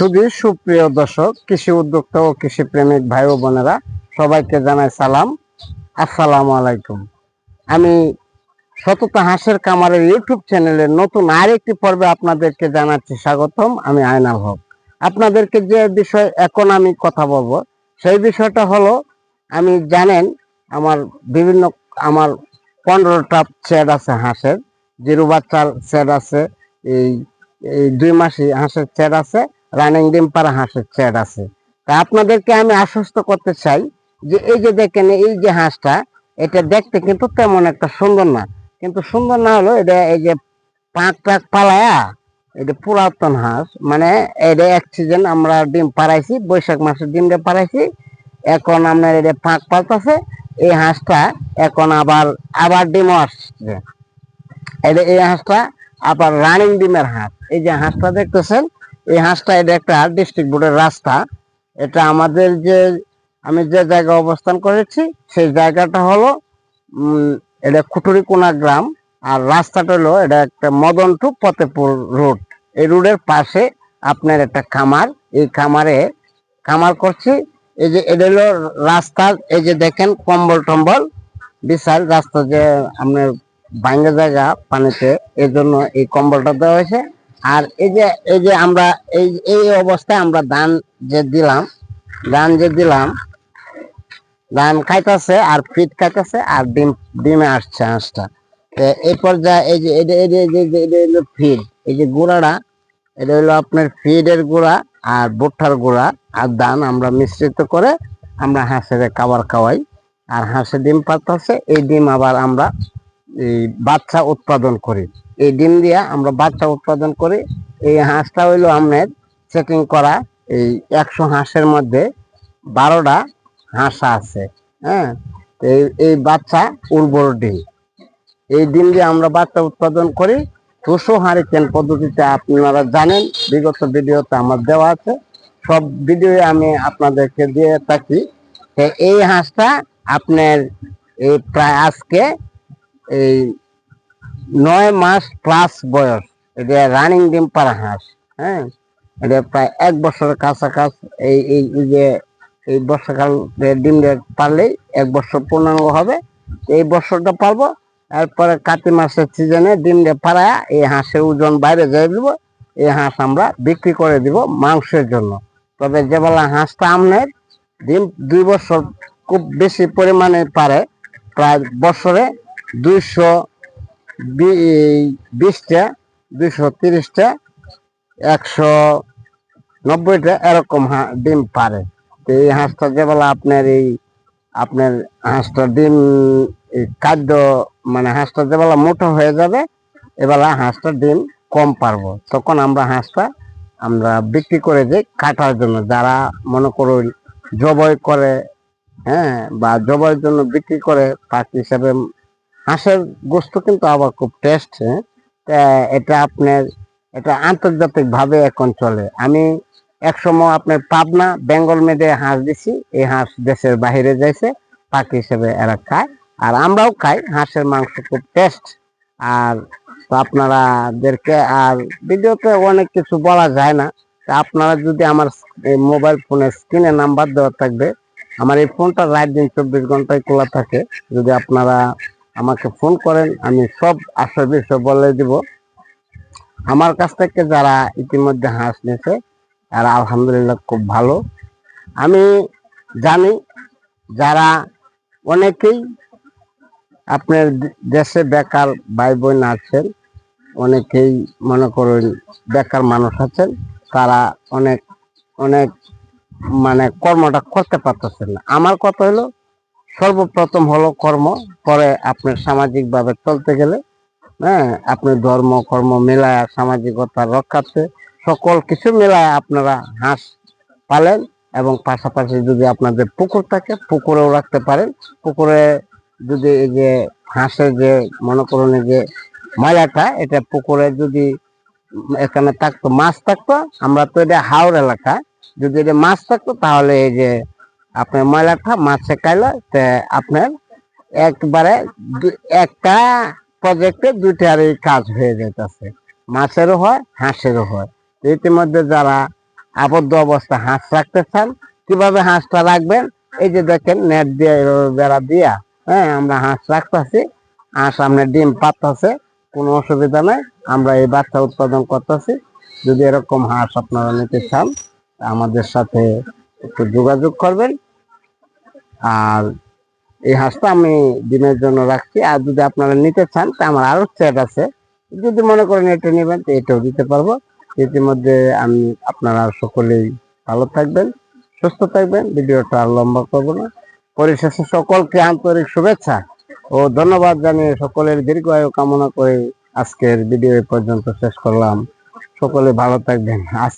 শুধু সুপ্রিয় দর্শক, কৃষি উদ্যোক্তা ও কৃষি প্রেমিক ভাই ও বোনেরা, সবাইকে জানাই সালাম। আসসালামু আলাইকুম। আমি সততা হাঁসের কামারের ইউটিউব চ্যানেলের নতুন আরেকটি পর্বে আপনাদেরকে জানাচ্ছি স্বাগতম। আমি আয়নাল হক। আপনাদেরকে যে বিষয় এখন আমি কথা বলব, সেই বিষয়টা হলো, আমি জানেন আমার বিভিন্ন, আমার পনেরোটা সেট আছে হাঁসের, জিরো বাচ্চার সেট আছে, এই এই দুই মাসি হাঁসের সেট আছে। রানিং ডিম পাড়া হাঁসের সেট আছে। তা আপনাদেরকে আমি আশ্বস্ত করতে চাই যে এই যে দেখেন, এই যে হাঁসটা, এটা দেখতে কিন্তু তেমন একটা সুন্দর না। কিন্তু সুন্দর না হলো এটা এই যে পাঁক টাক পালায়া, এটা পুরাতন হাঁস। মানে এটা এক সিজন আমরা ডিম পাড়াইছি, বৈশাখ মাসে ডিমটা পাড়াইছি। এখন আপনার এটা পাঁক পালতেছে, এই হাঁসটা এখন আবার আবার ডিমও আসছে। এটা এই হাঁসটা আবার রানিং ডিমের হাঁস। এই যে হাঁসটা দেখতেছেন এই হাঁসটা, এটা একটা ডিস্ট্রিক্ট বোর্ডের রাস্তা। এটা আমাদের যে, আমি যে জায়গায় অবস্থান করেছি, সেই জায়গাটা হলো এটা খুটুরিকোনা গ্রাম। আর রাস্তাটা হলো, এটা একটা মদন টু ফতেপুর রোড এই রোডের পাশে আপনার একটা খামার। এই খামারে খামার করছি। এই যে, এটা হলো রাস্তা, এই যে দেখেন, কম্বল টম্বল। বিশাল রাস্তা যে, আপনার ভাঙ্গা জায়গা পানিতে। এই জন্য এই কম্বলটা দেওয়া হয়েছে। আর এই যে এই যে আমরা, এই এই অবস্থায় আমরা ধান যে দিলাম, ধান যে দিলাম, ধান খাইতেছে আর ফিট খাইতেছে আর ডিম, ডিমে আসছে হাঁসটা এই পর্যায়ে এই যে এটা এটা এটা হলো ফিড, এই যে গুঁড়াটা, এটা হলো আপনার ফিডের গুঁড়া আর ভুট্টার গুঁড়া আর ধান আমরা মিশ্রিত করে আমরা হাঁসের খাবার খাওয়াই। আর হাঁসের ডিম পাতাছে এই ডিম আবার আমরা বাচ্চা উৎপাদন করি। এই ডিম দিয়ে আমরা বাচ্চা উৎপাদন করি। এই হাঁসটা হইল আপনার চেকিং করা। এই একশো হাঁসের মধ্যে বারোটা হাঁসা আছে হ্যাঁ? এই এই বাচ্চা উর্বর ডিম। এই ডিম দিয়ে আমরা বাচ্চা উৎপাদন করি। টুসো হারিকেন পদ্ধতিতে আপনারা জানেন, বিগত ভিডিওতে আমার দেওয়া আছে। সব ভিডিও আমি আপনাদেরকে দিয়ে থাকি। এই হাঁসটা আপনার এই প্রায় আজকে এই নয় মাস প্লাস বয়স। এটা রানিং ডিম পাড়া হাঁস হ্যাঁ? এটা প্রায় এক বছরের কাছাকাছি। এই এই যে, এই বর্ষাকাল ডিম পারলেই এক বছর পূর্ণাঙ্গ হবে। এই বছরটা পারব এরপরে কাতি মাসের সিজনে ডিম পাড়ায়, এই হাঁসের ওজন বাইরে যাই দিব, এই হাঁস আমরা বিক্রি করে দিব মাংসের জন্য। তবে যেবেলা হাঁসটা আমনের, ডিম দুই বছর খুব বেশি পরিমাণে পারে প্রায় বছরে দুইশো বিশটা, দুইশো তিরিশটা, একশো নব্বইটা এরকম ডিম পারে। তো এই হাঁসটা যেবেলা আপনার এই, আপনার হাঁসটা ডিম খাদ্য মানে হাঁসটা যেবেলা মোটা হয়ে যাবে এবেলা হাঁসটা ডিম কম পারব। তখন আমরা হাঁসটা আমরা বিক্রি করে দিই কাটার জন্য। যারা মনে করুন জবাই করে হ্যাঁ বা জবাইয়ের জন্য বিক্রি করে পাখি হিসাবে হাঁসের গোস্ত কিন্তু আবার খুব টেস্ট এটা আপনার, এটা আন্তর্জাতিক ভাবে এখন চলে। আমি একসময় আপনার পাবনা, বেঙ্গল মেডে হাঁস দিছি, এই হাঁস দেশের বাইরে যাইছে, পাখি হিসেবে এরা খায়, আর আমরাও খাই, হাঁসের মাংস খুব টেস্ট আর তো আপনারাদেরকে, আর ভিডিওতে অনেক কিছু বলা যায় না আপনারা যদি আমার মোবাইল ফোনের স্ক্রিনে নাম্বার দেওয়া থাকবে, আমার এই ফোনটা রাত দিন চব্বিশ ঘন্টায় খোলা থাকে, যদি আপনারা আমাকে ফোন করেন, আমি সব আসল বিষয় বলে দিব। আমার কাছ থেকে যারা ইতিমধ্যে হাঁস নিয়েছে, তারা আলহামদুলিল্লাহ খুব ভালো। আমি জানি যারা অনেকেই আপনার দেশে বেকার ভাই বোন আছেন, অনেকেই মনে করুন বেকার মানুষ আছেন, তারা অনেক অনেক মানে কর্মটা করতে পারতেছেন না। আমার কথা হলো সর্বপ্রথম হলো কর্ম, পরে আপনার সামাজিক ভাবে চলতে গেলে হ্যাঁ আপনি ধর্ম, কর্ম মেলায় সামাজিকতা রক্ষার্থে সকল কিছু মেলায় আপনারা হাঁস পালেন এবং পাশাপাশি যদি আপনাদের পুকুর থাকে, পুকুরেও রাখতে পারেন। পুকুরে যদি এই যে হাঁসের যে মনে করুন যে ময়লাটা এটা পুকুরে যদি এখানে থাকতো, মাছ থাকতো, আমরা তো এটা হাওড় এলাকা, যদি এটা মাছ থাকতো তাহলে এই যে আপনার ময়লাটা মাছে খাইলে তে আপনার একবারে একটা প্রজেক্টে দুইটারই কাজ হয়ে যেতেছে মাছেরও হয়, হাঁসেরও হয়। ইতিমধ্যে যারা আবদ্ধ অবস্থা হাঁস রাখতে চান, কীভাবে হাঁসটা রাখবেন? এই যে দেখেন, নেট দিয়ে বেড়া দিয়া হ্যাঁ আমরা হাঁস রাখতেছি, হাঁস আপনার ডিম পাততেছে কোনো অসুবিধা নাই, আমরা এই বাচ্চা উৎপাদন করতেছি। যদি এরকম হাঁস আপনারা নিতে চান, আমাদের সাথে একটু যোগাযোগ করবেন। আর এই হাঁসটা আমি ডিমের জন্য রাখছি। আর যদি আপনারা নিতে চান, তা আমার আরও সেট আছে। যদি মনে করেন এটা নেবেন, তো এটাও দিতে পারব। ইতিমধ্যে আমি আপনারা সকলেই ভালো থাকবেন, সুস্থ থাকবেন। ভিডিওটা আর লম্বা করব না। পরিশেষে সকলকে আন্তরিক শুভেচ্ছা ও ধন্যবাদ জানিয়ে সকলের দীর্ঘায়ু কামনা করে আজকের ভিডিও পর্যন্ত শেষ করলাম। সকলে ভালো থাকবেন। আজ